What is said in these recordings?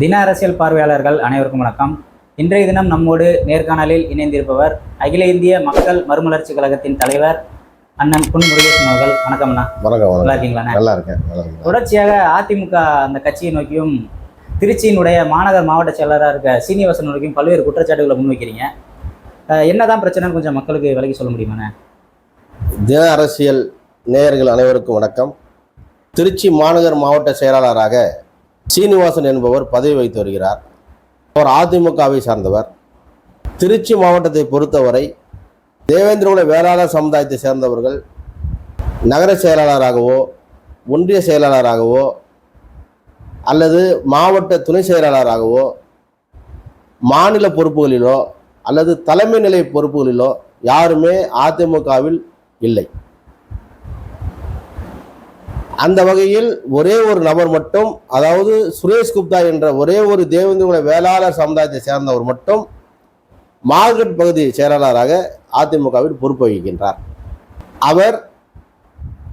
தின அரசியல் பார்வையாளர்கள் அனைவருக்கும் வணக்கம். இன்றைய தினம் நம்மோடு நேர்காணலில் இணைந்திருப்பவர் அகில இந்திய மக்கள் மறுமலர்ச்சி கழகத்தின் தலைவர் அண்ணன் பொன் முருகேசன் அவர்கள். வணக்கம் அண்ணா. வணக்கம் நல்லா இருக்கீங்களாண்ணா நல்லா இருக்கேன் தொடர்ச்சியாக அதிமுக அந்த கட்சியை நோக்கியும் திருச்சியினுடைய மாநகர் மாவட்ட செயலராக இருக்க சீனிவாசன் நோக்கியும் பல்வேறு குற்றச்சாட்டுகளை முன்வைக்கிறீங்க. என்னதான் பிரச்சனைன்னு கொஞ்சம் மக்களுக்கு விலகி சொல்ல முடியுமாண்ணே தின அரசியல் நேயர்கள் அனைவருக்கும் வணக்கம். திருச்சி மாநகர் மாவட்ட செயலாளராக சீனிவாசன் என்பவர் பதவி வைத்து வருகிறார். அவர் அதிமுகவை சார்ந்தவர். திருச்சி மாவட்டத்தை பொறுத்தவரை தேவேந்திரகுல வேளாளர் சமுதாயத்தை சேர்ந்தவர்கள் நகர செயலாளராகவோ ஒன்றிய செயலாளராகவோ அல்லது மாவட்ட துணை செயலாளராகவோ மாநில பொறுப்புகளிலோ அல்லது தலைமை நிலை பொறுப்புகளிலோ யாருமே அதிமுகவில் இல்லை. அந்த வகையில் ஒரே ஒரு நபர் மட்டும் அதாவது சுரேஷ் குப்தா என்ற ஒரே ஒரு தேவேந்திரகுல வேளாளர் சமுதாயத்தை சேர்ந்தவர் மட்டும் மார்கெட் பகுதி செயலாளராக அதிமுகவில் பொறுப்பு வகிக்கின்றார் அவர்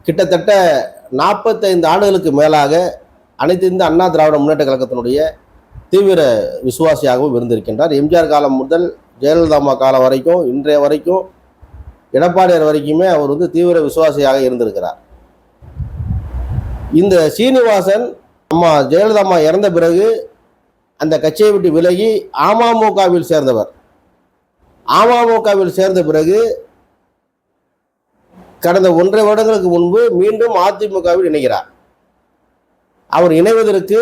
கிட்டத்தட்ட நாற்பத்தைந்து ஆண்டுகளுக்கு மேலாக அனைத்து இந்த அண்ணா திராவிட முன்னேற்ற கழகத்தினுடைய தீவிர விசுவாசியாகவும் இருந்திருக்கின்றார். எம்ஜிஆர் காலம் முதல் ஜெயலலிதா அம்மா காலம் வரைக்கும் இன்றைய வரைக்கும் எடப்பாடியார் வரைக்குமே அவர் வந்து தீவிர விசுவாசியாக இருந்திருக்கிறார். இந்த சீனிவாசன் அம்மா ஜெயலலிதா அம்மா இறந்த பிறகு அந்த கட்சியை விட்டு விலகி அமமுகவில் சேர்ந்தவர். அமமுகவில் சேர்ந்த பிறகு கடந்த ஒன்றரை வருடங்களுக்கு முன்பு மீண்டும் அதிமுகவில் இணைகிறார். அவர் இணைவதற்கு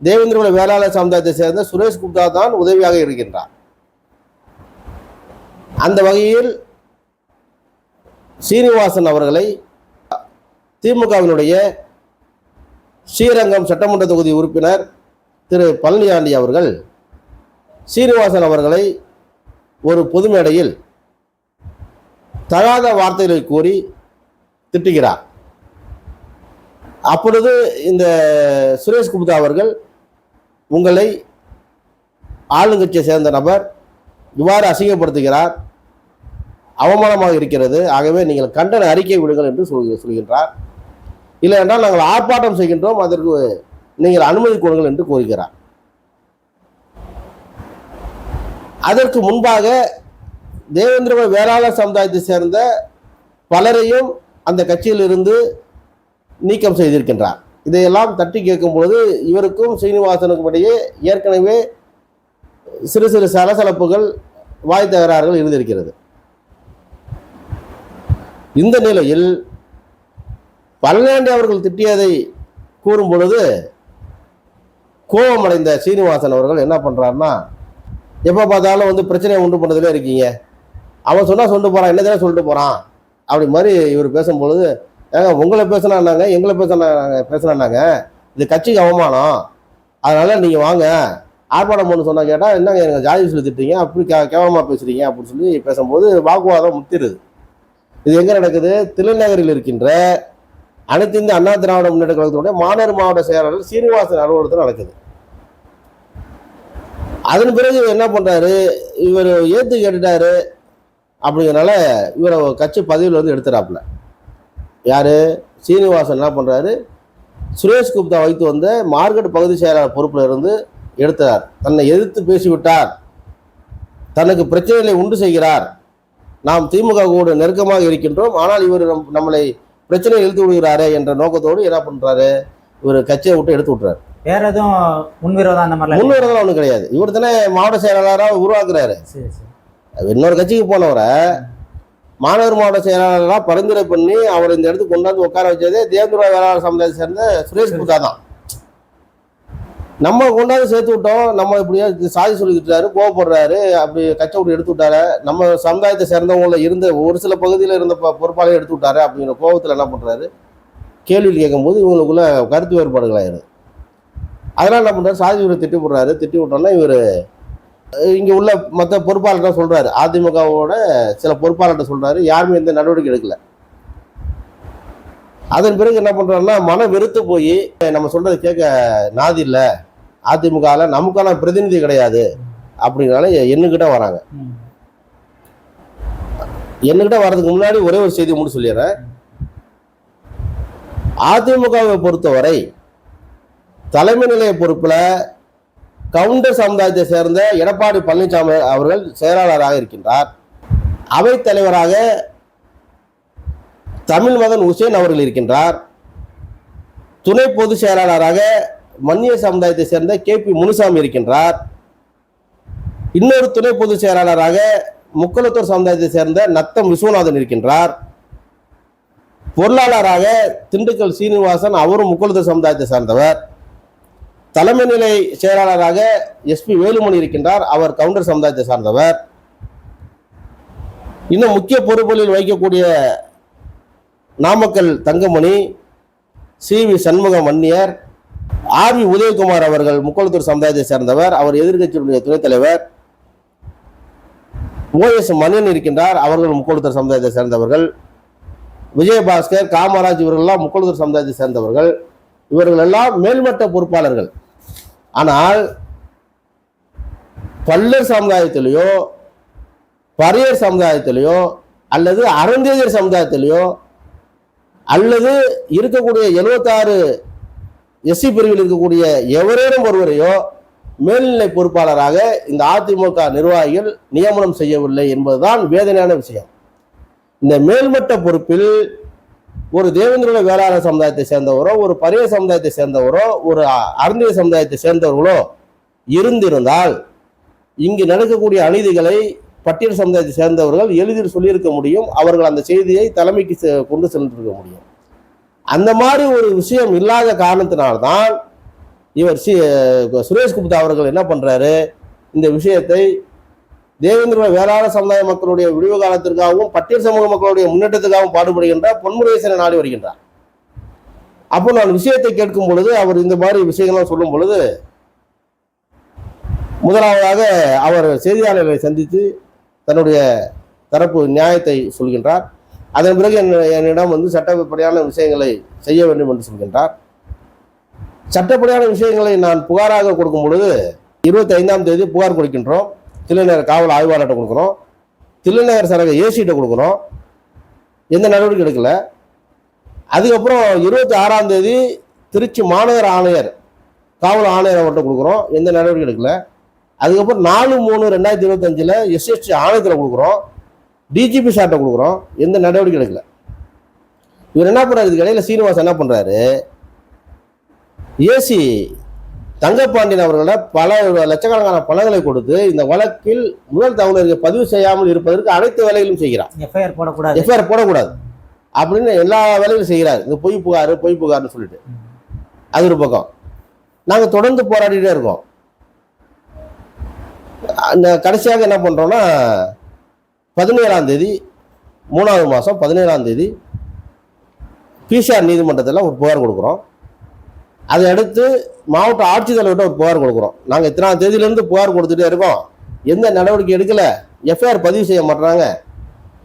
தேவேந்திரகுல வேளாளர் சமுதாயத்தை சேர்ந்த சுரேஷ் குப்தா தான் உதவியாக இருக்கின்றார். அந்த வகையில் சீனிவாசன் அவர்களை திமுகவினுடைய ஸ்ரீரங்கம் சட்டமன்ற தொகுதி உறுப்பினர் திரு பழனியாண்டி அவர்கள் சீனிவாசன் அவர்களை ஒரு பொது மேடையில் தகாத வார்த்தைகளை கூறி திட்டுகிறார். அப்பொழுது இந்த சுரேஷ் குப்தா அவர்கள் உங்களை ஆளுங்கட்சியை சேர்ந்த நபர் இவ்வாறு அசிங்கப்படுத்துகிறார் அவமானமாக இருக்கிறது ஆகவே நீங்கள் கண்டன அறிக்கை விடுங்கள் என்று சொல் சொல்கின்றார். இல்லை என்றால் நாங்கள் ஆர்ப்பாட்டம் செய்கின்றோம் அதற்கு நீங்கள் அனுமதி கொடுங்கள் என்று கோருகிறார் அதற்கு முன்பாக தேவேந்திர வேளாளர் சமுதாயத்தை சேர்ந்த பலரையும் அந்த கட்சியிலிருந்து நீக்கம் செய்திருக்கின்றார். இதையெல்லாம் தட்டி கேட்கும்போது இவருக்கும் சீனிவாசனுக்கும் இடையே ஏற்கனவே சிறு சிறு சலசலப்புகள் வாய் தகராறுகள் இருந்திருக்கிறது. இந்த நிலையில் பழனியாண்டி அவர்கள் திட்டியதை கூறும் பொழுது கோபமடைந்த சீனிவாசன் அவர்கள் என்ன பண்ணுறாருன்னா எப்போ பார்த்தாலும் வந்து பிரச்சனையை உண்டு பண்ணதுல இருக்கீங்க. அவன் சொன்னால் சொல்லிட்டு போகிறான் என்ன சொல்லிட்டு போகிறான் அப்படி மாதிரி இவர் பேசும்பொழுது ஏங்க உங்களை பேசினாங்க எங்களை பேசினாங்க பேசினாங்க இது கட்சிக்கு அவமானம். அதனால் நீங்கள் வாங்க. ஆர்ப்பாட்டம் பண்ணு சொன்னால் கேட்டால் என்னங்க எனக்கு ஜாதி சொல்லி திட்டீங்க அப்படி கே கேவலமாக பேசுகிறீங்க அப்படின்னு சொல்லி பேசும்போது வாக்குவாதம் முத்திடுது இது எங்கே நடக்குது? திருநகரில் இருக்கின்ற அனைத்து இந்திய அண்ணா திராவிட முன்னேற்ற கழகத்தினுடைய மாநகர் மாவட்ட செயலாளர் சீனிவாசன் அலுவலகத்தில் நடக்குது. அதன் பிறகு இவர் என்ன பண்ணுறாரு இவர் ஏற்று கேட்டுட்டாரு. அப்படிங்கிறனால இவரை கட்சி பதவியில் வந்து எடுத்துறாப்புல யார்? சீனிவாசன் என்ன பண்ணுறாரு சுரேஷ் குப்தா வைத்து வந்த மார்க்கெட் பகுதி செயலாளர் பொறுப்பில் இருந்து எடுத்தார். தன்னை எதிர்த்து பேசிவிட்டார். தனக்கு பிரச்சனைகளை உண்டு செய்கிறார். நாம் திமுக கூட நெருக்கமாக இருக்கின்றோம். ஆனால் இவர் நம் நம்மளை பிரச்சனை இழுத்து விடுகிறாரே என்ற நோக்கத்தோடு என்ன பண்றாரு? இவர் கட்சியை விட்டு எடுத்து விட்டுறாரு. வேற எதுவும் முன்விரோதம் அந்த இல்லையா? முன்னுறதெல்லாம் ஒன்றும் கிடையாது. இவர் தானே மாவட்ட செயலாளராக உருவாக்குறாரு. இன்னொரு கட்சிக்கு போனவரை மாநகர் மாவட்ட செயலாளராக பரிந்துரை பண்ணி அவர் இந்த இடத்துக்கு கொண்டாந்து உட்கார வச்சதே தேவேந்திர வேளாளர் சமுதாயத்தை சேர்ந்த சுரேஷ் குப்தா தான். நம்ம கொண்டாந்து சேர்த்து விட்டோம். நம்ம இப்படியா சாதி சொல்லிக்கிட்டாரு கோவப்படுறாரு அப்படி கட்சி விட்டு எடுத்து விட்டாரு. நம்ம சமுதாயத்தை சேர்ந்தவங்கள இருந்த ஒரு சில பகுதியில் இருந்த பொ- பொறுப்பாளர் எடுத்து விட்டாரு அப்படிங்கிற கோபத்தில் என்ன பண்றாரு? கேள்வி கேட்கும்போது இவங்களுக்குள்ள கருத்து வேறுபாடுகள் ஆயிடுது அதனால என்ன பண்றாரு? சாதி இவரை திட்டி விடுறாரு. திட்டி விட்டோன்னா இவர் இங்கே உள்ள மற்ற பொறுப்பாளர்கிட்ட சொல்றாரு. அதிமுகவோட சில பொறுப்பாளர்கிட்ட சொல்றாரு. யாருமே எந்த நடவடிக்கை எடுக்கல. அதன் பிறகு என்ன பண்றாருன்னா மன வெறுத்து போய் நம்ம சொல்றதை கேட்க நாதி இல்லை. அதிமுகவில் நமக்கான பிரதிநிதி கிடையாது அப்படிங்கிறனால என்கிட்ட வராங்க. ம். என்கிட்ட வர்றதுக்கு முன்னாடி ஒரே ஒரு செய்தி மட்டும் சொல்லிடுறேன். அதிமுகவை பொறுத்தவரை தலைமை நிலைய பொறுப்பில் கவுண்டர் சமுதாயத்தை சேர்ந்த எடப்பாடி பழனிசாமி அவர்கள் செயலாளராக இருக்கின்றார். அவைத் தலைவராக தமிழ் மகன் உசேன் அவர்கள் இருக்கின்றார். துணை பொதுச் செயலாளராக மன்னிய சமுதாயத்தை சேர்ந்த கே பி முனுசாமி இருக்கின்றார். இன்னொரு துணை பொதுச் செயலாளராக முக்கலத்தூர் சமுதாயத்தை சேர்ந்த நத்தம் விஸ்வநாதன் இருக்கின்றார். பொருளாளராக திண்டுக்கல் சீனிவாசன் அவரும் முக்கலத்தூர் சமுதாயத்தை சார்ந்தவர். தலைமை நிலை செயலாளராக எஸ்பி வேலுமணி இருக்கின்றார் அவர் கவுண்டர் சமுதாயத்தை சார்ந்தவர். இன்னும் முக்கிய பொறுப்புகளில் வைக்கக்கூடிய நாமக்கல் தங்கமணி சி வி சண்முக மன்னியர் ஆர் வி உதயகுமார் அவர்கள் முக்குளத்தூர் சமுதாயத்தை சேர்ந்தவர். அவர் எதிர்கட்சியினுடைய துணைத் தலைவர். ஓஎஸ் மணியன் இருக்கின்றார். அவர்கள் முக்குளத்தூர் சமுதாயத்தை சேர்ந்தவர்கள். விஜயபாஸ்கர் காமராஜ் இவர்கள்லாம் முக்குளத்தூர் சமுதாயத்தை சேர்ந்தவர்கள். இவர்கள் எல்லாம் மேல்மட்ட பொறுப்பாளர்கள். ஆனால் பல்லர் சமுதாயத்திலேயோ பரியர் சமுதாயத்திலேயோ அல்லது அறந்தேஜர் சமுதாயத்திலேயோ அல்லது இருக்கக்கூடிய எழுபத்தாறு எஸ்சி பிரிவில் இருக்கக்கூடிய எவரேனும் ஒருவரையோ மேல்நிலை பொறுப்பாளராக இந்த அதிமுக நிர்வாகிகள் நியமனம் செய்யவில்லை என்பதுதான் வேதனையான விஷயம். இந்த மேல்மட்ட பொறுப்பில் ஒரு தேவேந்திர வேளாண் சமுதாயத்தை சேர்ந்தவரோ ஒரு பரிய சமுதாயத்தை சேர்ந்தவரோ ஒரு அருந்திய சமுதாயத்தை சேர்ந்தவர்களோ இருந்திருந்தால் இங்கு நடக்கக்கூடிய அநீதிகளை பட்டியல் சமுதாயத்தை சேர்ந்தவர்கள் எளிதில் சொல்லியிருக்க முடியும். அவர்கள் அந்த செய்தியை தலைமைக்கு செ- கொண்டு சென்றிருக்க முடியும். அந்த மாதிரி ஒரு விஷயம் இல்லாத காரணத்தினால்தான் இவர் சி சுரேஷ் குப்தா அவர்கள் என்ன பண்றாரு? இந்த விஷயத்தை தேவேந்திர வேளாண் சமுதாய மக்களுடைய விடிவு காலத்திற்காகவும் பட்டியல் சமூக மக்களுடைய முன்னேற்றத்துக்காகவும் பாடுபடுகின்ற பொன்முருகேசனை நாடி வருகின்றார். அப்போ நான் விஷயத்தை கேட்கும் பொழுது அவர் இந்த மாதிரி விஷயங்கள்லாம் சொல்லும் பொழுது முதலாவதாக அவர் செய்தியாளர்களை சந்தித்து தன்னுடைய தரப்பு நியாயத்தை சொல்கின்றார். அதன் பிறகு என்னிடம் வந்து சட்டப்படியான விஷயங்களை செய்ய வேண்டும் என்று சொல்கின்றார். சட்டப்படியான விஷயங்களை நான் புகாராக கொடுக்கும் பொழுது இருபத்தி ஐந்தாம் தேதி புகார் கொடுக்கின்றோம். தில்லைநகர் காவல் ஆய்வாளர்கிட்ட கொடுக்குறோம். தில்லைநகர் சரக ஏசிகிட்ட கொடுக்குறோம். எந்த நடவடிக்கை எடுக்கல. அதுக்கப்புறம் இருபத்தி ஆறாம் தேதி திருச்சி மாநகர ஆணையர் காவல் ஆணையர் அவர்கிட்ட கொடுக்குறோம். எந்த நடவடிக்கை எடுக்கல. அதுக்கப்புறம் நாலு மூணு ரெண்டாயிரத்தி இருபத்தஞ்சில் எஸ்எஸ்டி ஆணையத்தில் கொடுக்குறோம். டிஜிபி சார்ட்ட கொடுக்குறோம். எந்த நடவடிக்கை எடுக்கல. இவர் என்ன பண்ணுறாரு இதுக்கு இடையில சீனிவாசன் என்ன பண்ணுறாரு ஏசி தங்கப்பாண்டியன் அவர்களிட பல லட்சக்கணக்கான பணங்களை கொடுத்து இந்த வழக்கில் முதல் தகவலருக்கு பதிவு செய்யாமல் இருப்பதற்கு அனைத்து வேலைகளும் செய்கிறார். எஃப்ஐஆர் போடக்கூடாது. எஃப்ஐஆர் போடக்கூடாது. அப்படின்னு எல்லா வேலையும் செய்கிறார். இந்த பொய் புகார் பொய் புகார்னு சொல்லிட்டு. அது ஒரு பக்கம். நாங்கள் தொடர்ந்து போராடிட்டே இருக்கோம். அந்த கடைசியாக என்ன பண்ணுறோம்னா பதினேழாம் தேதி மூணாவது மாதம் பதினேழாம் தேதி பிசிஆர் நீதிமன்றத்தில் ஒரு புகார் கொடுக்குறோம். அதை அடுத்து மாவட்ட ஆட்சித்தலைவர்கிட்ட ஒரு புகார் கொடுக்குறோம். நாங்கள் இத்தனாம் தேதியிலேருந்து புகார் கொடுத்துட்டே இருக்கோம். எந்த நடவடிக்கை எடுக்கலை. எஃப்ஐஆர் பதிவு செய்ய மாட்றாங்க.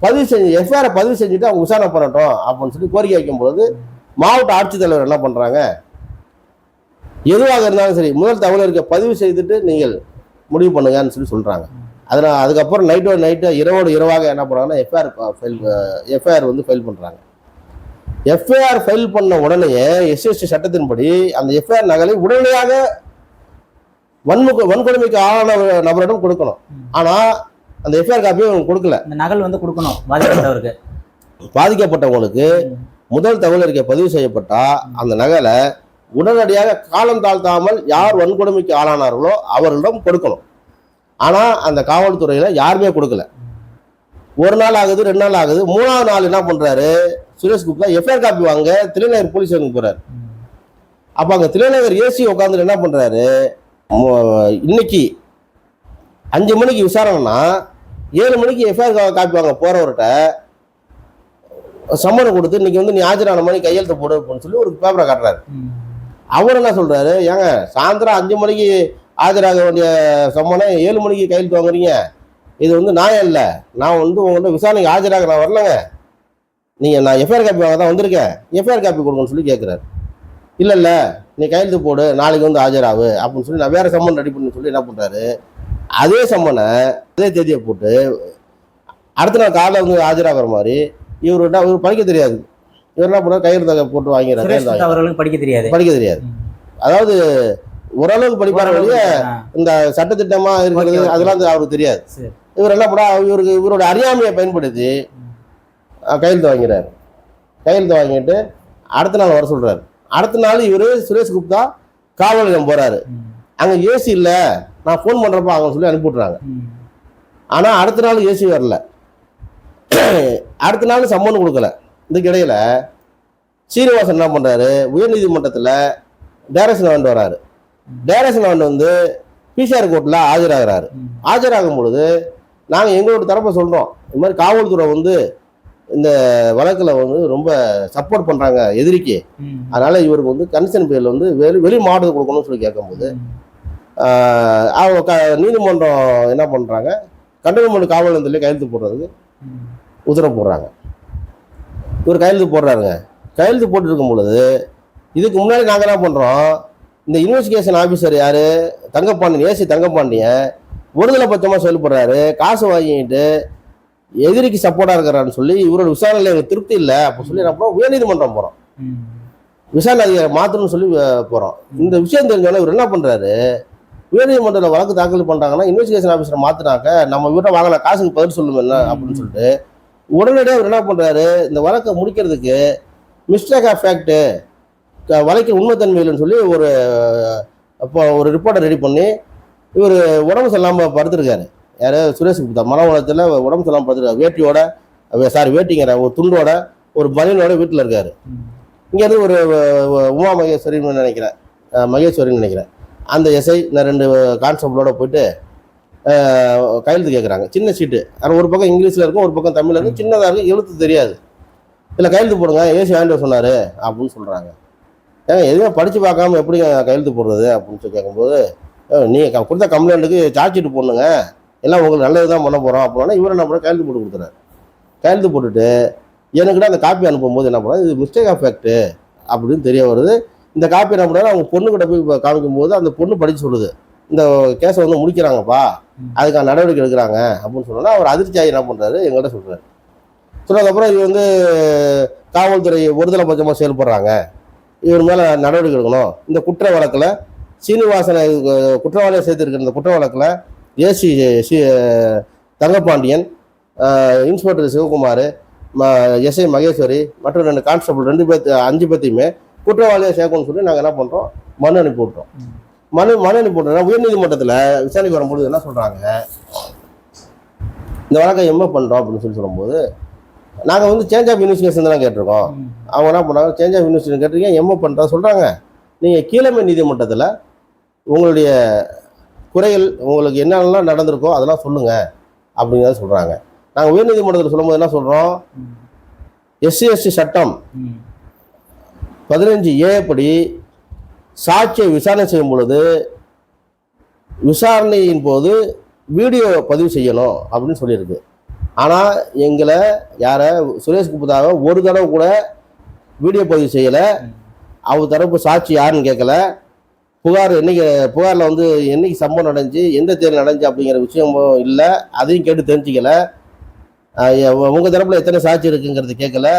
பதிவு செஞ்சு எஃப்ஐஆரை பதிவு செஞ்சுட்டு அவங்க விசாரணை பண்ணட்டும் அப்படின்னு சொல்லி கோரிக்கை வைக்கும் பொழுது மாவட்ட ஆட்சித்தலைவர் என்ன பண்ணுறாங்க எதுவாக இருந்தாலும் சரி முதல் தகவலருக்கு பதிவு செய்துட்டு நீங்கள் முடிவு பண்ணுங்கன்னு சொல்லி சொல்கிறாங்க அதனால் அதுக்கப்புறம் நைட்டோட நைட்டு இரவோடு இரவாக என்ன பண்ணுறாங்கன்னா எஃப்ஐஆர் ஃபைல் எஃப்ஐஆர் வந்து ஃபைல் பண்ணுறாங்க எஃப்ஐஆர் ஃபைல் பண்ண உடனேயே எஸ்எஸ்டி சட்டத்தின்படி அந்த எஃப்ஐஆர் நகலை உடனடியாக வன்முக வன்கொடுமைக்கு ஆளான நபரிடம் கொடுக்கணும். ஆனால் அந்த எஃப்ஐஆர் காப்பியை அவங்க கொடுக்கல. இந்த நகல் வந்து கொடுக்கணும் பாதிக்கப்பட்டவருக்கு. பாதிக்கப்பட்டவங்களுக்கு முதல் தகவல் அறிக்கை பதிவு செய்யப்பட்டா அந்த நகலை உடனடியாக காலம் தாழ்த்தாமல் யார் வன்கொடுமைக்கு ஆளானார்களோ அவர்களிடம் கொடுக்கணும். ஆனா அந்த காவல்துறையில யாருமே கொடுக்கல. ஒரு நாள் ஆகுது ரெண்டு நாள் ஆகுது மூணாவது நாள் என்ன பண்றாரு? சுரேஷ் குப்தா எஃப்ஐஆர் காப்பி வாங்க திருநகர் போலீஸ் ஸ்டேஷனுக்கு போறாரு. அப்ப அங்க திருநகர் ஏசி உட்காந்துட்டு என்ன பண்றாரு? மு- இன்னைக்கு அஞ்சு மணிக்கு விசாரணைனா ஏழு மணிக்கு எஃப்ஐஆர் காப்பி வாங்க போறவர்கிட்ட சம்மனை கொடுத்து இன்னைக்கு வந்து நீ ஆஜரான மணி கையெழுத்து போடு அப்படின்னு சொல்லி ஒரு பேப்பரை காட்டுறாரு. அவர் என்ன சொல்றாரு? ஏங்க சாயந்தரம் அஞ்சு மணிக்கு ஆஜராக வேண்டிய சம்மனை ஏழு மணிக்கு கையெழுத்து வாங்குறீங்க. இது வந்து நியாயம் இல்லை. நான் வந்து உங்கள்கிட்ட விசாரணைக்கு ஆஜராக நான் வரலங்க. நீங்கள் நான் எஃப்ஐஆர் காப்பி வாங்க தான் வந்திருக்கேன். எஃப்ஐஆர் காப்பி கொடுங்கன்னு சொல்லி கேட்குறாரு இல்லை இல்லை. நீ கையெழுத்து போடு நாளைக்கு வந்து ஆஜராகு அப்படின்னு சொல்லி நான் வேற சம்மன் ரெடி பண்ணு சொல்லி என்ன பண்ணுறாரு அதே சம்மனை அதே தேதியை போட்டு அடுத்த நாள் காலைல வந்து ஆஜராகிற மாதிரி இவர் இவர் படிக்க தெரியாது. இவர் என்ன பண்ணுறாரு கையெழுத்து போட்டு வாங்கிறார் அவர்களுக்கு படிக்க தெரியாது. படிக்க தெரியாது. அதாவது ஓரளவுக்கு படிப்பாரு வழிய ஆ, இந்த சட்டத்திட்டமா இருக்கிறது. அதெல்லாம் அவருக்கு தெரியாது. இவர் என்ன பண்ணா இவருக்கு இவரோட அறியாமையை பயன்படுத்தி கையெழுத்து வாங்கிறாரு. கையெழுத்து வாங்கிட்டு அடுத்த நாள் வர சொல்றாரு. அடுத்த நாள் இவர் சுரேஷ் குப்தா காவல் நிலையம் போறாரு அங்க ஏசி இல்ல நான் ஃபோன் பண்றப்ப அவங்க சொல்லி அனுப்பி விட்றாங்க ம், ஆனா அடுத்த நாள் ஏசி வரல. அடுத்த நாள் சம்மன் கொடுக்கல. இதுக்கு இடையில சீனிவாசன் என்ன பண்றாரு? உயர்நீதிமன்றத்துல டைரக்ஷன் வாங்கிட்டு வராரு. வாங்கிட்டு வந்து பிசிஆர் கோர்ட்ல ஆஜராகிறாரு. ஆஜராகும் பொழுது நாங்கள் எங்களோட தரப்பை சொல்கிறோம் இந்த மாதிரி காவல்துறை வந்து இந்த வழக்கில் வந்து ரொம்ப சப்போர்ட் பண்ணுறாங்க எதிரிக்கு. அதனால் இவருக்கு வந்து கன்சர்ன் பேரில் வந்து வெளி வெளி மாவட்டத்துக்கு கொடுக்கணும்னு சொல்லி கேட்கும்போது அவங்க க நீதிமன்றம் என்ன பண்ணுறாங்க கண்டனமன்ற காவல் நிலையத்திலே கையெழுத்து போடுறதுக்கு உத்தரவு போடுறாங்க. இவர் கையெழுத்து போடுறாருங்க. கையெழுத்து போட்டு இருக்கும் பொழுது இதுக்கு முன்னாடி நாங்கள் என்ன பண்ணுறோம் இந்த இன்வெஸ்டிகேஷன் ஆஃபீஸர் யார்? தங்கப்பாண்டியன் ஏசி தங்கப்பாண்டியன் ஒருதலை பட்சமாக செயல்படுறாரு. காசு வாங்கிட்டு எதிரிக்கு சப்போர்ட்டாக இருக்கிறான்னு சொல்லி இவரோட விசாரணையில் எனக்கு திருப்தி இல்லை. அப்போ சொல்லி நம்ம உயர்நீதிமன்றம் போகிறோம் விசாரணை அதிகாரி மாற்றணும்னு சொல்லி போகிறோம் இந்த விஷயம் தெரிஞ்சோன்னே இவர் என்ன பண்ணுறாரு உயர்நீதிமன்றத்தில் வழக்கு தாக்கல் பண்ணுறாங்கன்னா இன்வெஸ்டிகேஷன் ஆஃபீஸரை மாற்றினாக்க நம்ம இவர்கிட்ட வாங்கின காசுக்கு பதில் சொல்லுங்க என்ன அப்படின்னு சொல்லிட்டு உடனடியாக அவர் என்ன பண்ணுறாரு இந்த வழக்கை முடிக்கிறதுக்கு மிஸ்டேக் ஆஃப் ஃபேக்ட்டு வழக்கு உண்மைத்தன்மை இல்லைன்னு சொல்லி ஒரு அப்போ ஒரு ரிப்போர்ட்டை ரெடி பண்ணி இவர் உடம்பு சரியில்லாமல் படுத்திருக்காரு. யார் சுரேஷ் குப்தா மன உலகத்தில் உடம்பு சரியில்லாமல் படுத்துருக்காரு. வேட்டியோட சாரி வேட்டிங்கிற ஒரு துண்டோட ஒரு பனியனோட வீட்டில் இருக்காரு. இங்கேருந்து ஒரு உமா மகேஸ்வரின்னு நினைக்கிறேன். மகேஸ்வரின்னு நினைக்கிறேன். அந்த எஸ்ஐ நான் ரெண்டு கான்ஸ்டபிளோட போயிட்டு கையெழுத்து கேட்குறாங்க சின்ன சீட்டு ஆனால் ஒரு பக்கம் இங்கிலீஷில் இருக்கும் ஒரு பக்கம் தமிழில் இருக்கும். சின்னதாக இருக்கும் எழுத்து தெரியாது. இல்லை கையெழுத்து போடுங்க. ஏசி வாங்கிட்டு சொன்னார். அப்படின்னு சொல்கிறாங்க ஏங்க எதுவுமே படித்து பார்க்காம எப்படி கையெழுத்து போடுறது அப்படின்னு சொல்லி கேட்கும்போது நீங்கள் கொடுத்த கம்ப்ளைண்ட்டுக்கு சார்ஜ் ஷீட் போடணுங்க எல்லாம் உங்களுக்கு நல்லது தான் பண்ண போகிறோம் அப்படின்னா இவரை என்ன பண்ண கையெழுத்து போட்டு கொடுத்துறாரு. கையெழுத்து போட்டுட்டு எனக்கிட்ட அந்த காப்பி அனுப்பும்போது என்ன பண்ணுறது இது மிஸ்டேக் ஆஃப் அப்படின்னு தெரிய வருது. இந்த காப்பி என்ன பண்ணாரு அவங்க பொண்ணுக்கிட்ட போய் காமிக்கும்போது காமிக்கும் போது அந்த பொண்ணு படிச்சு சொல்லுது. இந்த கேஸை வந்து முடிக்கிறாங்கப்பா அதுக்கான நடவடிக்கை எடுக்கிறாங்க அப்படின்னு சொன்னோன்னா அவர் அதிர்ச்சியாகி என்ன பண்ணுறாரு எங்கள்கிட்ட சொல்கிறாரு சொன்னதுக்கப்புறம் இது வந்து காவல்துறை ஒருதலை பட்சமாக செயல்படுறாங்க. இவர் மேலே நடவடிக்கை எடுக்கணும். இந்த குற்ற வழக்கில் சீனிவாசனை குற்றவாளியை சேர்த்திருக்கிற இந்த குற்ற வழக்கில் AC C Thangapandian inspector Sivakumar SI Maheswari மற்றும் ரெண்டு கான்ஸ்டபிள் ரெண்டு பேர்த்து அஞ்சு பேர்த்தையுமே குற்றவாளியாக சேர்க்கணும்னு சொல்லி நாங்கள் என்ன பண்ணுறோம் மனு அனுப்பி விட்றோம் மனு மனு அனுப்பி விட்றோம் உயர்நீதிமன்றத்தில் விசாரணைக்கு வரும்பொழுது என்ன சொல்கிறாங்க இந்த வழக்கை எம்ஏ பண்ணுறோம் அப்படின்னு சொல்லி சொல்லும்போது நாங்கள் வந்து சேஞ்ச் ஆஃப் இன்வெஸ்டிகேஷன் தான் கேட்டிருக்கோம். அவங்க என்ன பண்ணாங்க? சேஞ்ச் ஆஃப் இன்வெஸ்டிகேஷன் கேட்டிருக்கீங்க. எம்ஏ பண்ணுறா சொல்கிறாங்க நீங்கள் கீழமை நீதிமன்றத்தில் உங்களுடைய குறைகள் உங்களுக்கு என்னென்னலாம் நடந்திருக்கோ அதெல்லாம் சொல்லுங்கள் அப்படிங்கிறத சொல்கிறாங்க நாங்கள் உயர்நீதிமன்றத்தில் சொல்லும்போது என்ன சொல்கிறோம் எஸ்சி எஸ்டி சட்டம் பதினஞ்சு ஏ படி சாட்சியை விசாரணை செய்யும் பொழுது விசாரணையின் போது வீடியோ பதிவு செய்யணும் அப்படின்னு சொல்லியிருக்கு. ஆனால் எங்களை யாரை சுரேஷ் குப்தாவை ஒரு தடவை கூட வீடியோ பதிவு செய்யலை. அவர் தரப்பு சாட்சி யாருன்னு கேட்கல. புகார் என்னைக்கு புகாரில் வந்து என்னைக்கு சம்பவம் நடந்துச்சு எந்த தேர்தல் நடந்துச்சு அப்படிங்கிற விஷயமும் இல்லை அதையும் கேட்டு தெரிஞ்சிக்கல. உங்கள் தரப்பில் எத்தனை சாட்சி இருக்குங்கிறது கேட்கல.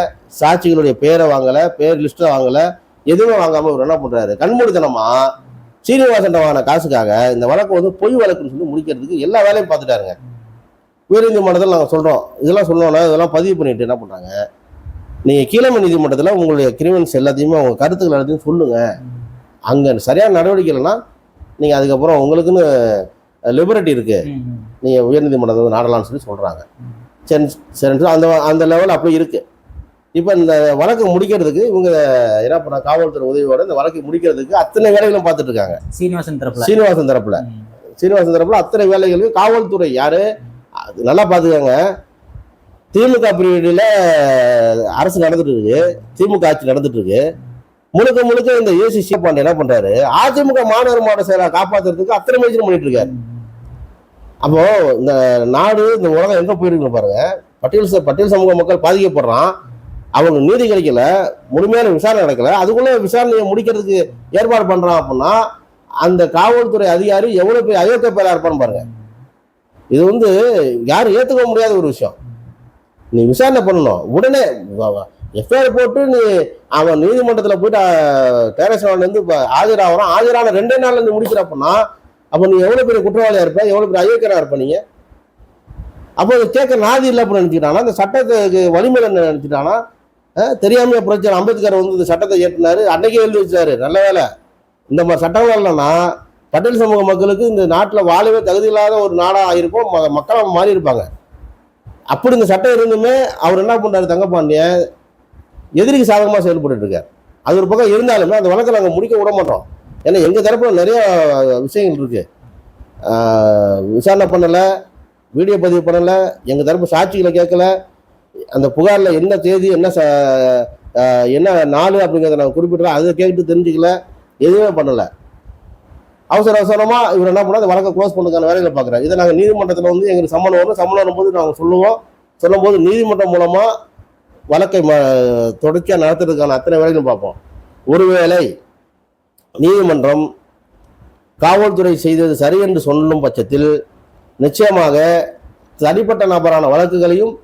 சாட்சிகளுடைய பேரை வாங்கலை பேர் லிஸ்ட்டை வாங்கலை. எதுவுமே வாங்காமல் இவர் என்ன பண்ணுறாரு கண்மூடித்தனமா சீனிவாசன் வாங்கின காசுக்காக இந்த வழக்கு வந்து பொய் வழக்குன்னு சொல்லி முடிக்கிறதுக்கு எல்லா வேலையும் பார்த்துட்டாருங்க. உயர்நீதிமன்றத்தில் நாங்கள் சொல்கிறோம் இதெல்லாம் சொல்லணும்னா இதெல்லாம் பதிவு பண்ணிட்டு என்ன பண்ணுறாங்க நீங்கள் கீழமை நீதிமன்றத்தில் உங்களுடைய கிரிமினல்ஸ் எல்லாத்தையுமே உங்க கருத்துக்கள் எல்லாத்தையும் சொல்லுங்கள் அங்கே சரியான நடவடிக்கை இல்லைன்னா நீங்கள் அதுக்கப்புறம் உங்களுக்குன்னு லிபரட்டி இருக்குது நீங்கள் உயர்நீதிமன்றத்தை வந்து நாடலாம்னு சொல்லி சொல்கிறாங்க. சரி சொல்லி அந்த அந்த லெவல் அப்படி இருக்குது இப்போ இந்த வழக்கு முடிக்கிறதுக்கு இவங்க என்ன பண்ண காவல்துறை உதவியோட இந்த வழக்கை முடிக்கிறதுக்கு அத்தனை வேலைகளும் பார்த்துட்டு இருக்காங்க. சீனிவாசன் தரப்புல. சீனிவாசன் தரப்புல. சீனிவாசன் தரப்புல அத்தனை வேலைகளும் காவல்துறை யாரு? அது நல்லா பார்த்துக்கோங்க திமுக பிரிவினையில் அரசு நடந்துட்டு இருக்கு. திமுக ஆட்சி நடந்துட்டு இருக்கு. முழுக்க முழுக்க இந்த ஏசி பாண்டே என்ன பண்றாரு? அதிமுக மாணவர் மாவட்ட செயலாளர் காப்பாத்துறதுக்கு அத்தனை முயற்சி பண்ணிட்டு இருக்காரு. அப்போ இந்த நாடு இந்த உலகம் எங்க போயிருக்கு பாருங்க. பட்டியல் பட்டியல் சமூக மக்கள் பாதிக்கப்படுறான். அவனுக்கு நீதி கிடைக்கல. முழுமையான விசாரணை நடக்கல. அதுக்குள்ள விசாரணையை முடிக்கிறதுக்கு ஏற்பாடு பண்றான் அப்படின்னா அந்த காவல்துறை அதிகாரி எவ்வளவு பெரிய அயோக்கிய பேரா இருப்பான்னு பாருங்க. இது வந்து யாரும் ஏற்றுக்க முடியாத ஒரு விஷயம். நீ விசாரணை பண்ணணும். உடனே எஃப்ஐஆர் போட்டு நீ அவன் நீதிமன்றத்தில் போயிட்டு டேரஸ்ட் வந்து இப்போ ஆஜராகிறான் ஆஜரான ரெண்டே நாள்ல நீ முடிக்கிறப்பன்னா அப்போ நீ எவ்வளோ பெரிய குற்றவாளியாக இருப்ப? எவ்வளோ பெரிய அயோக்கியரா இருப்ப நீங்கள் அப்போ கேட்க நாதி இல்லை அப்படின்னு நினச்சிட்டானா அந்த சட்டத்துக்கு வலிமையில் நினச்சிட்டானா தெரியாமைய பிரச்சனை அம்பேத்கர் வந்து இந்த சட்டத்தை ஏற்றினாரு அன்னைக்கே எழுதி வச்சாரு. நல்ல வேலை இந்த மாதிரி சட்டம் இல்லைன்னா பட்டியல் சமூக மக்களுக்கு இந்த நாட்டில் வாழவே தகுதி இல்லாத ஒரு நாடாக இருக்கும் மக்களாக மக்களா மாறி இருப்பாங்க. அப்படி இந்த சட்டம் இருந்துமே அவர் என்ன பண்ணுறாரு தங்கப்பாண்டியன் எதிரிக்கு சாதகமாக செயல்பட்டு இருக்கார். அது ஒரு பக்கம் இருந்தாலுமே அந்த வழக்கை நாங்கள் முடிக்க விட மாட்டோம். ஏன்னா எங்கள் தரப்பில் நிறைய விஷயங்கள் இருக்குது விசாரணை பண்ணலை வீடியோ பதிவு பண்ணலை எங்கள் தரப்பு சாட்சிகளை கேட்கல. அந்த புகாரில் என்ன தேதி என்ன ச என்ன நாள் அப்படிங்கிறத நாங்கள் குறிப்பிட்டோம் அதை கேட்டு தெரிஞ்சுக்கல. எதுவுமே பண்ணலை. அவசர அவசரமாக இவர் என்ன பண்ணா அந்த வழக்கை க்ளோஸ் பண்ணுறதுக்கான வேலைகளை பார்க்குறாரு. இதை நாங்கள் நீதிமன்றத்தில் வந்து எங்களுக்கு சம்மன் வரும். சம்மன் வரும்போது நாங்கள் சொல்லுவோம். சொல்லும்போது நீதிமன்றம் மூலமாக வழக்கை ம தொடர்ச்சியாக நடத்துறதுக்கான அத்தனை வேலைகளும் பார்ப்போம். ஒருவேளை நீதிமன்றம் காவல்துறை செய்தது சரி என்று சொல்லும் பட்சத்தில் நிச்சயமாக தனிப்பட்ட நபரான வழக்குகளையும்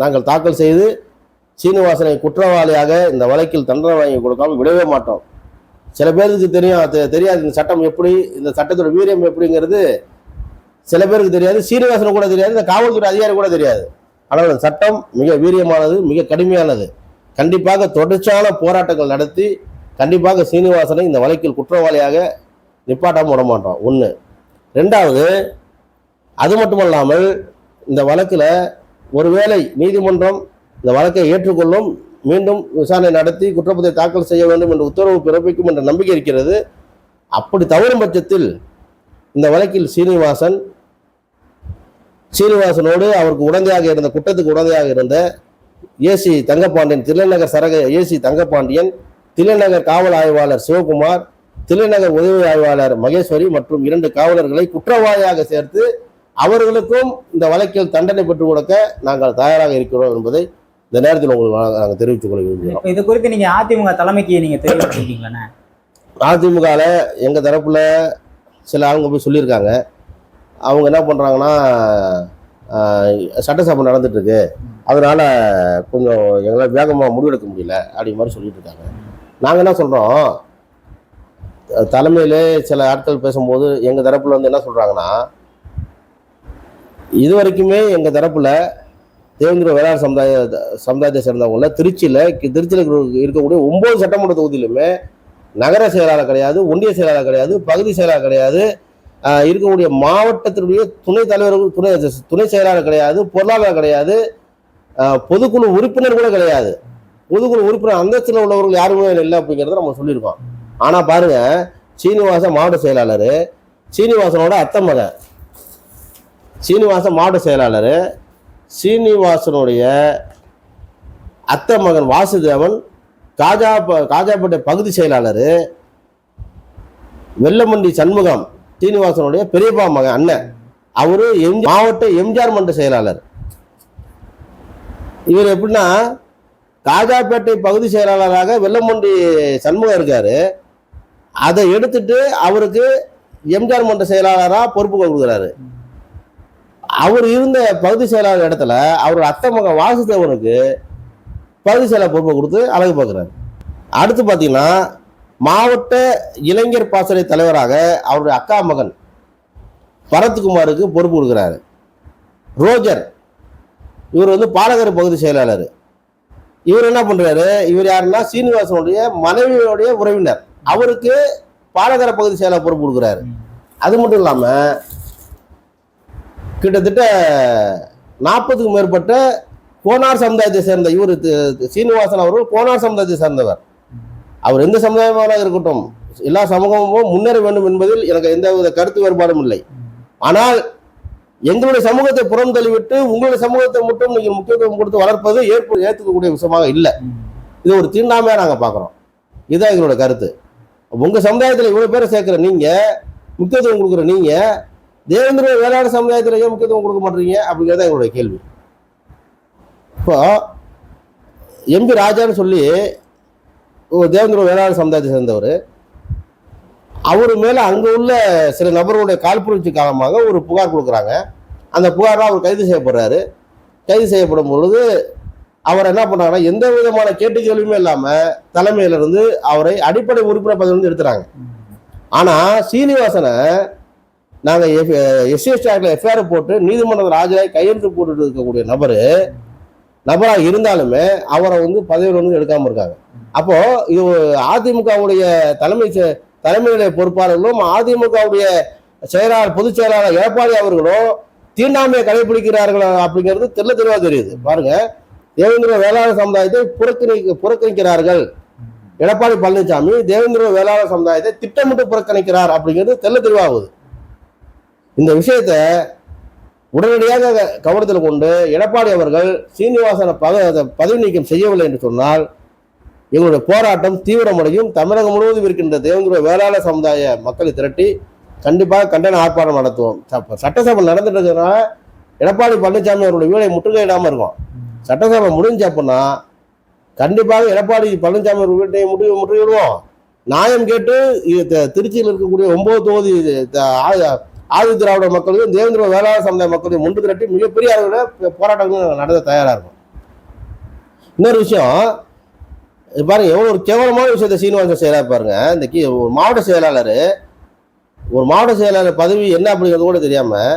நாங்கள் தாக்கல் செய்து சீனிவாசனை குற்றவாளியாக இந்த வழக்கில் தண்டனை வாங்கி கொடுக்காம விடவே மாட்டோம். சில பேருக்கு தெரியும் தெரியாது. இந்த சட்டம் எப்படி இந்த சட்டத்தோட வீரியம் எப்படிங்கிறது சில பேருக்கு தெரியாது. சீனிவாசனுக்கு கூட தெரியாது. இந்த காவல்துறை அதிகாரி கூட தெரியாது. ஆனால் இந்த சட்டம் மிக வீரியமானது மிக கடுமையானது. கண்டிப்பாக தொடர்ச்சியான போராட்டங்கள் நடத்தி கண்டிப்பாக சீனிவாசனை இந்த வழக்கில் குற்றவாளியாக நிப்பாட்டாமல் விட மாட்டோம். ஒன்று ரெண்டாவது அது மட்டுமல்லாமல் இந்த வழக்கில் ஒருவேளை நீதிமன்றம் இந்த வழக்கை ஏற்றுக்கொள்ளும் மீண்டும் விசாரணை நடத்தி குற்றப்பத்தை தாக்கல் செய்ய வேண்டும் என்ற உத்தரவு பிறப்பிக்கும் என்ற நம்பிக்கை இருக்கிறது. அப்படி தவறும் பட்சத்தில் இந்த வழக்கில் சீனிவாசன் சீனிவாசனோடு அவருக்கு உடந்தையாக இருந்த குற்றத்துக்கு உடந்தையாக இருந்த ஏசி தங்கப்பாண்டியன் தில்லைநகர் சரக ஏசி தங்கப்பாண்டியன் தில்லைநகர் காவல் ஆய்வாளர் சிவகுமார் தில்லைநகர் உதவி ஆய்வாளர் மகேஸ்வரி மற்றும் இரண்டு காவலர்களை குற்றவாளியாக சேர்த்து அவர்களுக்கும் இந்த வழக்கில் தண்டனை பெற்றுக் கொடுக்க நாங்கள் தயாராக இருக்கிறோம் என்பதை இந்த நேரத்தில் உங்களுக்கு நாங்கள் தெரிவித்துக் கொள்ள விரும்புகிறோம் இது குறித்து நீங்க அதிமுக தலைமைக்கு நீங்க தெரிவிச்சிருக்கீங்களா அதிமுகவில் எங்கள் தரப்பில் சில ஆளுங்க போய் சொல்லியிருக்காங்க. அவங்க என்ன பண்ணுறாங்கன்னா சட்டசபை நடந்துட்டுருக்கு. அதனால் கொஞ்சம் எங்களால் வேகமாக முடிவெடுக்க முடியல அப்படி மாதிரி சொல்லிட்டு இருக்காங்க நாங்கள் என்ன சொல்கிறோம் தலைமையிலே சில ஆட்கள் பேசும்போது எங்கள் தரப்பில் வந்து என்ன சொல்கிறாங்கன்னா இது வரைக்குமே எங்கள் தரப்பில் தேவேந்திர வேளாண் சமுதாய சமுதாயத்தை சேர்ந்தவங்கள திருச்சியில் திருச்சியில் இருக்கக்கூடிய ஒம்பது சட்டமன்ற தொகுதியிலுமே நகர செயலாளர் கிடையாது ஒன்றிய செயலாளர் கிடையாது பகுதி செயலாளர் கிடையாது இருக்கக்கூடிய மாவட்டத்தினுடைய துணை தலைவர்கள் துணை துணை செயலாளர் கிடையாது பொருளாளர் கிடையாது பொதுக்குழு உறுப்பினர் கூட கிடையாது. பொதுக்குழு உறுப்பினர் அந்தஸ்தில் உள்ளவர்கள் யாருமே இல்லை அப்படிங்கிறத நம்ம சொல்லியிருக்கோம். ஆனால் பாருங்க சீனிவாசன் மாவட்ட செயலாளர் சீனிவாசனோட அத்தை மகன். சீனிவாசன் மாவட்ட செயலாளர் சீனிவாசனுடைய அத்தை மகன் வாசுதேவன் காஜா காஜாப்பேட்டை பகுதி செயலாளர் வெள்ளமண்டி சண்முகம் சீனிவாசனுடைய பெரியப்பா மகன் அண்ணன். அவரு எம் மாவட்ட எம்ஜிஆர் மன்ற செயலாளர். இவர் எப்படின்னா காஜாப்பேட்டை பகுதி செயலாளராக வெள்ளமண்டி சண்முகம் இருக்காரு. அதை எடுத்துட்டு அவருக்கு எம்ஜிஆர் மன்ற செயலாளராக பொறுப்பு கொடுக்குறாரு. அவர் இருந்த பகுதி செயலாளர் இடத்துல அவரோட அத்தை மகன் வாசுதேவனுக்கு பகுதி செயலாளர் பொறுப்பை கொடுத்து அழகு பார்க்குறாரு. அடுத்து பார்த்தீங்கன்னா மாவட்ட இளைஞர் பாசறை தலைவராக அவருடைய அக்கா மகன் பரத்குமாருக்கு பொறுப்பு கொடுக்குறாரு. ரோஜர் இவர் வந்து பாலகர் பகுதி செயலாளர். இவர் என்ன பண்ணுறாரு இவர் யாருன்னா சீனிவாசனுடைய மனைவியோடைய உறவினர். அவருக்கு பாலகர பகுதி செயலாளர் பொறுப்பு கொடுக்குறாரு. அது மட்டும் இல்லாமல் கிட்டத்தட்ட நாற்பதுக்கும் மேற்பட்ட கோனார் சமுதாயத்தை சேர்ந்த இவர் சீனிவாசன் அவர்கள் கோனார் சமுதாயத்தை சேர்ந்தவர். அவர் எந்த சமுதாயமாக இருக்கட்டும் எல்லா சமூகமும் முன்னேற வேண்டும் என்பதில் எனக்கு எந்த வித கருத்து வேறுபாடும் இல்லை. ஆனால் எங்களுடைய சமூகத்தை புறம் தள்ளிவிட்டு உங்களுடைய சமூகத்தை மட்டும் நீங்கள் முக்கியத்துவம் கொடுத்து வளர்ப்பது ஏற்பு ஏற்றுக்கக்கூடிய விஷயமாக இல்லை. இது ஒரு தீண்டாமையாக நாங்கள் பார்க்குறோம் இதுதான் எங்களோட கருத்து. உங்கள் சமுதாயத்தில் இவ்வளோ பேரை சேர்க்குற நீங்கள் முக்கியத்துவம் கொடுக்குற நீங்கள் தேவேந்திர வேளாண் சமுதாயத்தில் ஏன் முக்கியத்துவம் கொடுக்க மாட்டீங்க அப்படிங்கிறது தான் எங்களுடைய கேள்வி. இப்போ எம்பி ராஜான்னு சொல்லி தேவேந்திர வேளாண் சமுதாயத்தை சேர்ந்தவர். அவர் மேலே அங்கே உள்ள சில நபர்களுடைய காழ்ப்புணர்ச்சி காரணமாக ஒரு புகார் கொடுக்குறாங்க. அந்த புகாரில் அவர் கைது செய்யப்படுறாரு. கைது செய்யப்படும் பொழுது அவர் என்ன பண்ணாங்கன்னா எந்த விதமான கேட்டு கேள்வியுமே இல்லாம அவரை அடிப்படை உறுப்பினர் பதவியிலிருந்து எடுத்துறாங்க. ஆனால் சீனிவாசனை நாங்க எஸ்சிஎஸ்டி ஆக்டில் எஃப்ஐஆர் போட்டு நீதிமன்றத்தில் ஆஜராகி கையெழுத்து போட்டுட்டு இருக்கக்கூடிய நபர் நபராக இருந்தாலுமே அவரை வந்து பதவியில் வந்து எடுக்காமல் இருக்காங்க. அப்போது இது அதிமுகவுடைய தலைமை செ- பொறுப்பாளர்களும் அதிமுகவுடைய செயலாளர் பொதுச் செயலாளர் எடப்பாடி அவர்களும் தீண்டாமையை கடைபிடிக்கிறார்கள் அப்படிங்கிறது தெல்ல தெளிவாக தெரியுது. பாருங்க. தேவேந்திர வேளாண் சமுதாயத்தை புறக்கணி புறக்கணிக்கிறார்கள். எடப்பாடி பழனிசாமி தேவேந்திர வேளாண் சமுதாயத்தை திட்டமிட்டு புறக்கணிக்கிறார் அப்படிங்கிறது தெல்ல தெளிவாகுது இந்த விஷயத்த உடனடியாக க- கவனத்தில் கொண்டு எடப்பாடி அவர்கள் சீனிவாசனை பத பதவி நீக்கம் செய்யவில்லை என்று சொன்னால் எங்களுடைய போராட்டம் தீவிரமடையும். தமிழகம் முழுவதும் இருக்கின்ற தேவேந்திர வேளாளர் சமுதாய மக்களை திரட்டி கண்டிப்பாக கண்டன ஆர்ப்பாட்டம் நடத்துவோம். சட்டசபை நடந்துட்டு இருக்கிறதுனால எடப்பாடி பழனிசாமி அவருடைய வீடை முற்றுகையிடாமல் இருக்கும். சட்டசபை முடிஞ்ச அப்படின்னா கண்டிப்பாக எடப்பாடி பழனிசாமி அவர் வீட்டை முற்று முற்றுகையிடுவோம். நியாயம் கேட்டு த- திருச்சியில் இருக்கக்கூடிய ஒன்பது தொகுதி இது த- ஆ- ஆதி திராவிட மக்களையும் தேவேந்திர வேளாண் சமுதாய மக்களையும் ஒன்று திரட்டி மிகப்பெரிய அளவில் போராட்டங்கள் நடத்த தயாராக இருக்கும். இன்னொரு விஷயம் இது பாருங்க எவ்வளோ ஒரு கேவலமான விஷயத்த சீனிவாசன் செய்யறா பாருங்க. இந்த கீ ஒரு மாவட்ட செயலாளர் ஒரு மாவட்ட செயலாளர் பதவி என்ன அப்படிங்கிறது கூட தெரியாமல்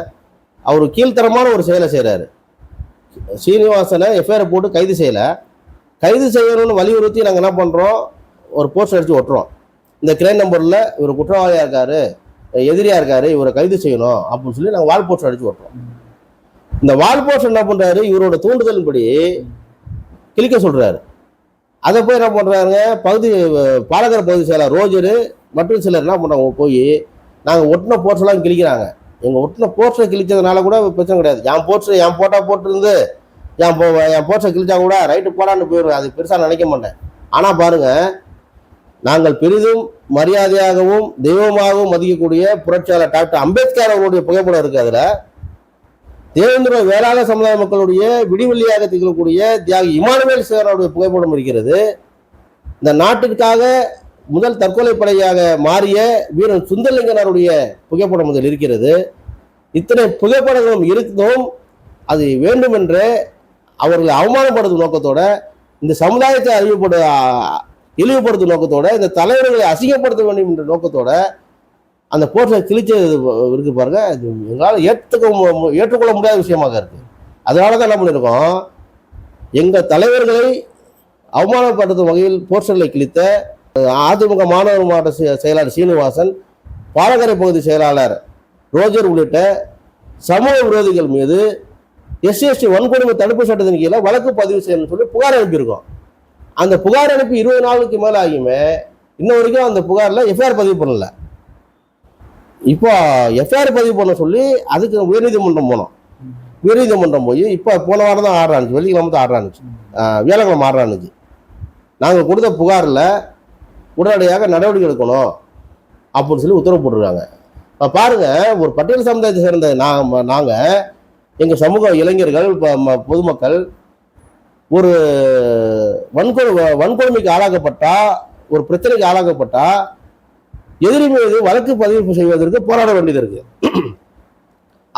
அவர் கீழ்த்தரமான ஒரு செயலை செய்கிறாரு சீனிவாசனை எஃப்ஐஆர் போட்டு கைது செய்யலை. கைது செய்யணும்னு வலியுறுத்தி நாங்கள் என்ன பண்ணுறோம் ஒரு போஸ்டர் அடித்து ஒட்டுறோம். இந்த கிரைம் நம்பரில் இவர் குற்றவாளியாக இருக்காரு. எதிரியா இருக்காரு இவரை கைது செய்யணும் அப்படின்னு சொல்லி நாங்கள் வால் போஸ்டர் அடிச்சு ஓட்டுறோம். இந்த வால் போஸ்டர் என்ன பண்றாரு? இவரோட தூண்டுதலின்படி கிழிக்க சொல்றாரு. அதை போய் என்ன பண்றாங்க பகுதி பாலகர் பகுதி செயலர் ரோஜரு மற்றும் சிலர் என்ன பண்றாங்க? போய் நாங்கள் ஒட்டின போஸ்டர்லாம் கிழிக்கிறாங்க. எங்கள் ஒட்டின போஸ்டர் கிழிச்சதுனால கூட பிரச்சனை கிடையாது. என் போஸ்டர் என் போட்டா போட்டிருந்து என் போ என் போஸ்டர் கிழிச்சா கூட ரைட்டு போடான்னு போயிடுவேன். அது பெருசாக நினைக்க மாட்டேன். ஆனால் பாருங்கள் நாங்கள் பெரிதும் மரியாதையாகவும் தெய்வமாகவும் மதிக்கக்கூடிய புரட்சியாளர் டாக்டர் அம்பேத்கர் அவருடைய புகைப்படம் இருக்கு அதுல. தேவேந்திர வேளாள சமுதாய மக்களுடைய விடிவெள்ளியாக திகழக்கூடிய தியாகி இமானுவேல் சேகரோடைய புகைப்படம் இருக்கிறது. இந்த நாட்டிற்காக முதல் தற்கொலை படையாக மாறிய வீரன் சுந்தரலிங்கனாருடைய புகைப்படம் அதில் இருக்கிறது. இத்தனை புகைப்படங்களும் இருந்தும் அது வேண்டுமென்றே அவர்களை அவமானப்படுத்தும் நோக்கத்தோட இந்த சமுதாயத்தை அறிவுப்படு இழிவுபடுத்தும் நோக்கத்தோட இந்த தலைவர்களை அசிங்கப்படுத்த வேண்டும் என்ற நோக்கத்தோட அந்த போர்ட்டில் கிழிச்சது இருக்கு பாருங்க. அது எங்களால் ஏற்றுக்க மு- ஏற்றுக்கொள்ள முடியாத விஷயமாக இருக்கு. அதனால தான் என்ன பண்ணியிருக்கோம் எங்கள் தலைவர்களை அவமானப்படுத்தும் வகையில் போஸ்டர்களை கிழித்த அதிமுக மாணவர் மாவட்ட செ- செயலாளர் சீனிவாசன் பாலக்கரை பகுதி செயலாளர் ரோஜர் உள்ளிட்ட சமூக விரோதிகள் மீது எஸ்சிஎஸ்டி வன்கொடுமை தடுப்பு சட்டத்தின் கீழே வழக்கு பதிவு செய்யணும்னு சொல்லி புகார் அனுப்பியிருக்கோம். அந்த புகார் அனுப்பி இருபது நாளுக்கு மேல ஆகியுமே இன்ன வரைக்கும் அந்த புகார்ல எஃப்ஐஆர் பதிவு பண்ணல. இப்போ எஃப்ஐஆர் பதிவு பண்ண சொல்லி அதுக்கு உயர்நீதிமன்றம் போனோம். உயர்நீதிமன்றம் போய் இப்போ போன வாரம் தான் ஆர்டர் ஆனிச்சு வெள்ளிக்கிழமை தான் ஆர்டர் ஆனிச்சு. வியாழக்கிழமை ஆர்டர் நாங்கள் கொடுத்த புகாரில் உடனடியாக நடவடிக்கை எடுக்கணும் அப்படின்னு சொல்லி உத்தரவு போட்டிருக்காங்க. இப்போ பாருங்க ஒரு பட்டியல் சமுதாயத்தை சேர்ந்த நான் நாங்கள் எங்கள் சமூக இளைஞர்கள் இப்போ ம- பொதுமக்கள் ஒரு வன்கொடு வன்கொடுமைக்கு ஆளாக்கப்பட்டா ஒரு பிரச்சனைக்கு ஆளாக்கப்பட்டா எதிரி மீது வழக்கு பதிவு செய்வதற்கு போராட வேண்டியது இருக்கு.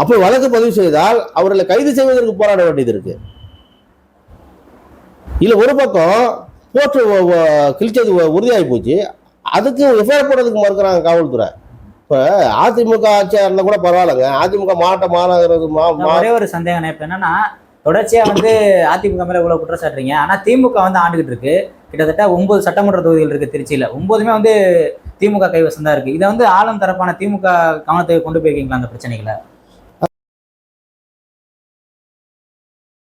அப்போ வழக்கு பதிவு செய்தால் அவர்களை கைது செய்வதற்கு போராட வேண்டியது இருக்கு. இல்ல ஒரு பக்கம் போட்டு கிழிச்சது உறுதியாகி போச்சு. அதுக்கு எஃப்ஐஆர் போடுறதுக்கு மறுக்கிறாங்க காவல்துறை. இப்போ அதிமுக ஆட்சியாக இருந்தால் கூட பரவாயில்லைங்க. அதிமுக மாவட்ட மாநகர ஒரே ஒரு சந்தேகம் இப்ப என்னன்னா தொடர்ச்சியாக வந்து அதிமுக மேல குற்றம் குற்றச்சாட்டுறீங்க. ஆனால் திமுக வந்து ஆண்டுகிட்டு இருக்கு. கிட்டத்தட்ட ஒன்பது சட்டமன்ற தொகுதிகள் இருக்கு திருச்சியில். ஒன்பதுமே வந்து திமுக கைவசம் தான் இருக்கு. இதை வந்து ஆளும் தரப்பான திமுக கவனத்தை கொண்டு போயிருக்கீங்களா அந்த பிரச்சனைகளை?